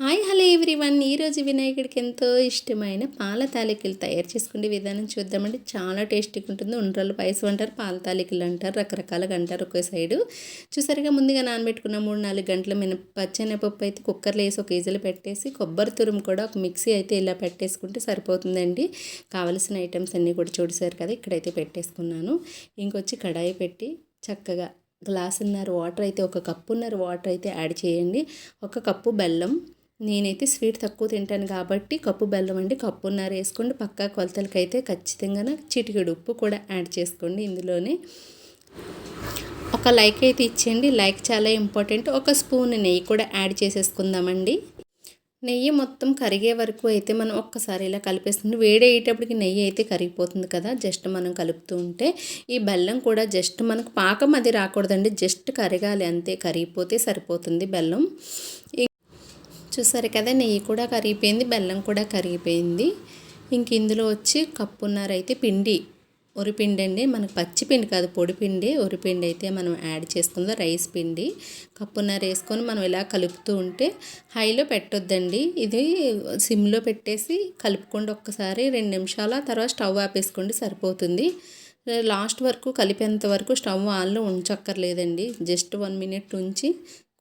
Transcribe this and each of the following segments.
Hi hello everyone. ఈరోజు వినాయకుడికి ఎంతో ఇష్టమైన పాల తాలికలు తయారు చేసుకునే విధానం చూద్దామండి. చాలా టేస్టీగా ఉంటుంది. ఉండ్రలు పాయసం అంటారు పాల తాలికలు అంటారు రకరకాలుగా అంటారు ఒకే సైడు. చూసారుగా ముందుగా నానబెట్టుకున్న మూడు నాలుగు గంటల మినప పచ్చెనపప్పు అయితే కుక్కర్లో వేసి ఒక ఈజీలో పెట్టేసి కొబ్బరి తురుము కూడా ఒక మిక్సీ అయితే ఇలా పెట్టేసుకుంటే సరిపోతుందండి. కావలసిన ఐటమ్స్ అన్నీ కూడా చూసారు కదా ఇక్కడైతే పెట్టేసుకున్నాను. ఇంకొచ్చి కడాయి పెట్టి చక్కగా గ్లాసున్నర వాటర్ అయితే ఒక కప్పున్నర వాటర్ అయితే యాడ్ చేయండి. ఒక కప్పు బెల్లం నేనైతే స్వీట్ తక్కువ తింటాను కాబట్టి కప్పు బెల్లం అండి కప్పున్నర వేసుకోండి. పక్కా కొలతలకైతే ఖచ్చితంగా చిటికెడు ఉప్పు కూడా యాడ్ చేసుకోండి ఇందులోనే. ఒక లైక్ అయితే ఇచ్చేయండి. లైక్ చాలా ఇంపార్టెంట్. ఒక స్పూన్ నెయ్యి కూడా యాడ్ చేసేసుకుందామండి. నెయ్యి మొత్తం కరిగే వరకు అయితే మనం ఒక్కసారి ఇలా కలిపేస్తుంది వేడి నెయ్యి అయితే కరిగిపోతుంది కదా జస్ట్ మనం కలుపుతూ ఉంటే. ఈ బెల్లం కూడా జస్ట్ మనకు పాకం అది రాకూడదండి. జస్ట్ కరగాలి అంతే కరిగిపోతే సరిపోతుంది బెల్లం. చూసారు కదా నెయ్యి కూడా కరిగిపోయింది బెల్లం కూడా కరిగిపోయింది. ఇంక ఇందులో వచ్చి కప్పున్నర అయితే పిండి. ఉరిపిండి అండి మనకు పచ్చి పిండి కాదు పొడి పిండి. ఉరిపిండి అయితే మనం యాడ్ చేసుకుందాం రైస్ పిండి. కప్పున్నర వేసుకొని మనం ఇలా కలుపుతూ ఉంటే హైలో పెట్టొద్దండి. ఇది సిమ్లో పెట్టేసి కలుపుకోండి ఒక్కసారి రెండు నిమిషాల. తర్వాత స్టవ్ ఆపేసుకోండి సరిపోతుంది. లాస్ట్ వరకు కలిపేంత వరకు స్టవ్ ఆన్లో ఉంచక్కర్లేదండి. జస్ట్ వన్ మినిట్ ఉంచి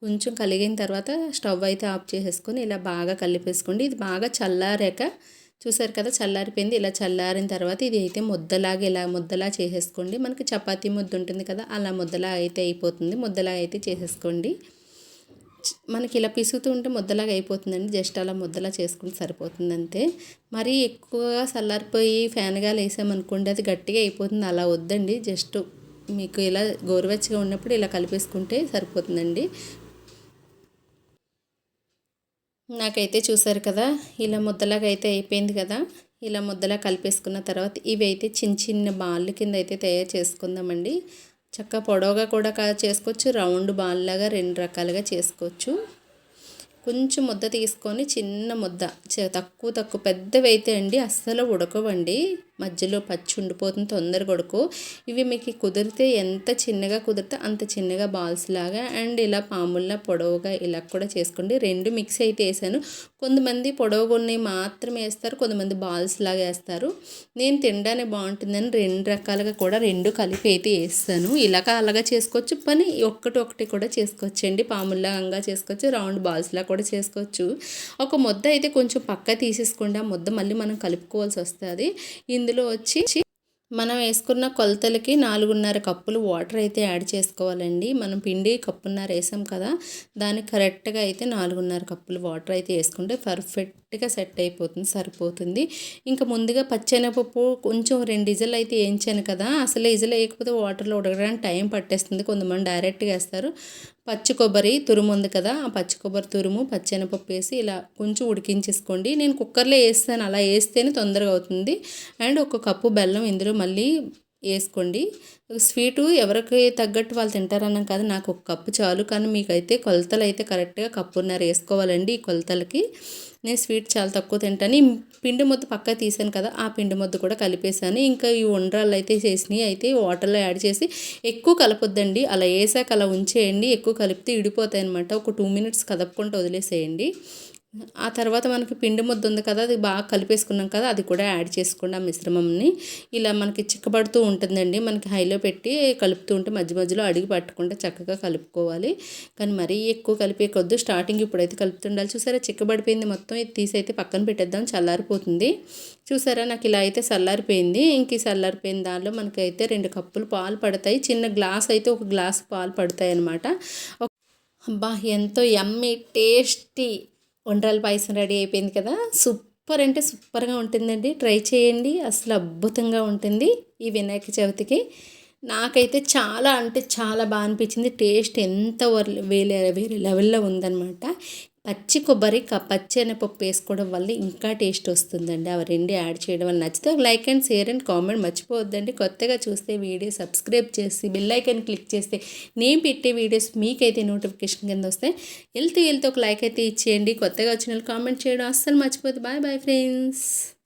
కొంచెం కలిగిన తర్వాత స్టవ్ అయితే ఆఫ్ చేసేసుకొని ఇలా బాగా కలిపేసుకోండి. ఇది బాగా చల్లారాక చూసారు కదా చల్లారిపోయింది. ఇలా చల్లారిన తర్వాత ఇది అయితే ముద్దలాగా ఇలా ముద్దలా చేసేసుకోండి. మనకి చపాతీ ముద్ద ఉంటుంది కదా అలా ముద్దలా అయితే అయిపోతుంది. ముద్దలా అయితే చేసేసుకోండి. మనకి ఇలా పిసుగుతూ ఉంటే ముద్దలాగా అయిపోతుందండి. జస్ట్ అలా ముద్దలా చేసుకుంటే సరిపోతుంది అంతే. మరీ ఎక్కువగా చల్లారిపోయి ఫ్యాన్గాలు వేసామనుకోండి అది గట్టిగా అయిపోతుంది. అలా వద్దండి. జస్ట్ మీకు ఇలా గోరువెచ్చగా ఉన్నప్పుడు ఇలా కలిపేసుకుంటే సరిపోతుందండి. నాకైతే చూసారు కదా ఇలా ముద్దలాగా అయితే అయిపోయింది కదా. ఇలా ముద్దలా కలిపేసుకున్న తర్వాత ఇవి అయితే చిన్న చిన్న బాల్ కింద అయితే తయారు చేసుకుందామండి. చక్క పొడవుగా కూడా చేసుకోవచ్చు రౌండ్ బాల్ లాగా రెండు రకాలుగా చేసుకోవచ్చు. కొంచెం ముద్ద తీసుకొని చిన్న ముద్ద తక్కువ తక్కువ పెద్దవి అయితే అండి అస్సలు ఉడకవండి. మధ్యలో పచ్చి ఉండిపోతుంది తొందరగా ఉడకు ఇవి మీకు కుదిరితే ఎంత చిన్నగా కుదిరితే అంత చిన్నగా బాల్స్ లాగా అండ్ ఇలా పాముల్లా పొడవుగా ఇలా కూడా చేసుకోండి. రెండు మిక్స్ అయితే వేసాను. కొంతమంది పొడవుగా ఉన్నాయి మాత్రమే వేస్తారు కొంతమంది బాల్స్ లాగా వేస్తారు. నేను తినడానికి బాగుంటుందని రెండు రకాలుగా కూడా రెండు కలిపి అయితే వేస్తాను. ఇలాగ అలాగా చేసుకోవచ్చు. పని ఒక్కటి ఒకటి కూడా చేసుకోవచ్చు అండి పాముల్లాగా చేసుకోవచ్చు రౌండ్ బాల్స్లా కూడా చేసుకోవచ్చు. ఒక ముద్ద అయితే కొంచెం పక్క తీసేసుకోండి ఆ ముద్ద మళ్ళీ మనం కలుపుకోవాల్సి వస్తుంది. ఇందులో వచ్చి మనం వేసుకున్న కొలతలకి నాలుగున్నర కప్పులు వాటర్ అయితే యాడ్ చేసుకోవాలండి. మనం పిండి కప్పున్నర వేసాం కదా దానికి కరెక్ట్గా అయితే నాలుగున్నర కప్పులు వాటర్ అయితే వేసుకుంటే పర్ఫెక్ట్ కరెక్ట్గా సెట్ అయిపోతుంది సరిపోతుంది. ఇంకా ముందుగా పచ్చెనపప్పు కొంచెం రెండు ఇజలు అయితే వేయించాను కదా అసలు ఇజలు వేయకపోతే వాటర్లో ఉడకడానికి టైం పట్టేస్తుంది. కొంతమంది డైరెక్ట్గా వేస్తారు. పచ్చి కొబ్బరి తురుము ఉంది కదా ఆ పచ్చి కొబ్బరి తురుము పచ్చెనపప్పు వేసి ఇలా కొంచెం ఉడికించేసుకోండి. నేను కుక్కర్లో వేస్తాను అలా వేస్తేనే తొందరగా అవుతుంది. అండ్ ఒక కప్పు బెల్లం ఇందులో మళ్ళీ వేసుకోండి. స్వీటు ఎవరికి తగ్గట్టు వాళ్ళు తింటారన్నాం కదా నాకు ఒక కప్పు చాలు. కానీ మీకైతే కొలతలు అయితే కరెక్ట్గా కప్పున్నర వేసుకోవాలండి ఈ కొలతలకి. నేను స్వీట్ చాలా తక్కువ తింటాను. పిండి ముద్ద పక్క తీసాను కదా ఆ పిండి ముద్ద కూడా కలిపేసాను ఇంకా ఈ ఉండ్రాలు అయితే చేసినవి అయితే వాటర్లో యాడ్ చేసి ఎక్కువ కలపొద్దండి. అలా వేసాక అలా ఉంచేయండి. ఎక్కువ కలిపితే ఇడిపోతాయి అనమాట ఒక టూ మినిట్స్ కదపకుండా వదిలేసేయండి. ఆ తర్వాత మనకి పిండి ముద్ద ఉంది కదా అది బాగా కలిపేసుకున్నాం కదా అది కూడా యాడ్ చేసుకోండి ఆ మిశ్రమంని. ఇలా మనకి చిక్కబడుతూ ఉంటుందండి. మనకి హైలో పెట్టి కలుపుతూ ఉంటే మధ్య మధ్యలో అడిగి పట్టకుండా చక్కగా కలుపుకోవాలి. కానీ మరీ ఎక్కువ కలిపే కొద్దు స్టార్టింగ్ ఇప్పుడైతే కలుపుతుండాలి. చూసారా? చిక్కబడిపోయింది మొత్తం. ఇది తీసైతే పక్కన పెట్టేద్దాం. చల్లారిపోతుంది. చూసారా? నాకు ఇలా అయితే చల్లారిపోయింది. ఇంక చల్లారిపోయిన దానిలో మనకైతే రెండు కప్పులు పాలు పడతాయి. చిన్న గ్లాస్ అయితే ఒక గ్లాస్ పాలు పడతాయి అనమాట అబ్బా ఎంతో ఎమ్మి టేస్టీ వండ్రాల పాయసం రెడీ అయిపోయింది కదా. సూపర్ అంటే సూపర్గా ఉంటుందండి. ట్రై చేయండి. అసలు అద్భుతంగా ఉంటుంది ఈ వినాయక చవితికి. నాకైతే చాలా అంటే చాలా బాగా అనిపించింది. టేస్ట్ ఎంత వేరే వేరే లెవెల్లో ఉందన్నమాట. పచ్చి కొబ్బరి పచ్చెనపప్పు వేసుకోవడం వల్ల ఇంకా టేస్ట్ వస్తుందండి. అవి రెండు యాడ్ చేయడం వల్ల నచ్చితే like and share and comment మర్చిపోవద్దండి. కొత్తగా చూస్తే వీడియో సబ్స్క్రైబ్ చేసి బెల్ ఐకన్ క్లిక్ చేస్తే నేను పెట్టే వీడియోస్ మీకైతే నోటిఫికేషన్ కింద వస్తాయి. వెళ్తూ వెళ్తూ ఒక లైక్ అయితే ఇచ్చేయండి. కొత్తగా వచ్చిన కామెంట్ చేయడం అస్సలు మర్చిపోద్దు బాయ్ బాయ్ ఫ్రెండ్స్.